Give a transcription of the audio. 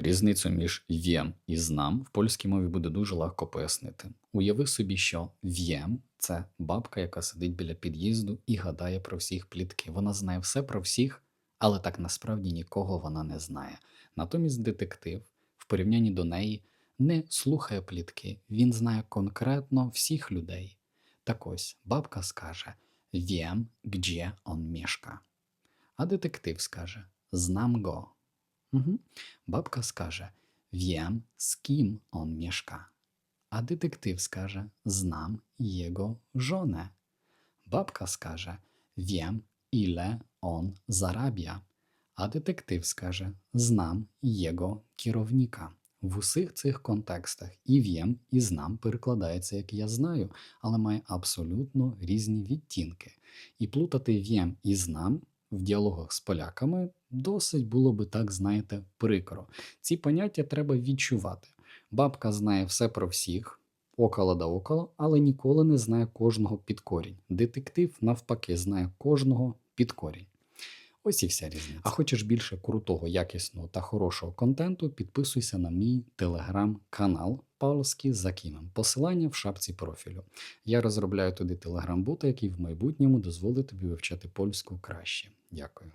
Різницю між «wiem» і «знам» в польській мові буде дуже легко пояснити. Уяви собі, що «wiem» – це бабка, яка сидить біля під'їзду і гадає про всіх плітки. Вона знає все про всіх, але так насправді нікого вона не знає. Натомість детектив, в порівнянні до неї, не слухає плітки, він знає конкретно всіх людей. Так ось бабка скаже «wiem, gdzie on mieszka», а детектив скаже «знам го». Угу. Бабка скаже Wiem, з ким он mieszka. А детектив скаже Знам його żonę. Бабка скаже Wiem, ile on zarabia. А детектив скаже Знам його керівника. В усіх цих контекстах і «wiem», і «знам» перекладається як «я знаю», але має абсолютно різні відтінки. І плутати «wiem» і «знам» в діалогах з поляками досить було би так, знаєте, прикро. Ці поняття треба відчувати. Бабка знає все про всіх, около да около, але ніколи не знає кожного під корінь. Детектив, навпаки, знає кожного під корінь. Ось і вся різниця. А хочеш більше крутого, якісного та хорошого контенту, підписуйся на мій телеграм-канал Павловський за Кімом. Посилання в шапці профілю. Я розробляю туди телеграм-бота, який в майбутньому дозволить тобі вивчати польську краще. Дякую.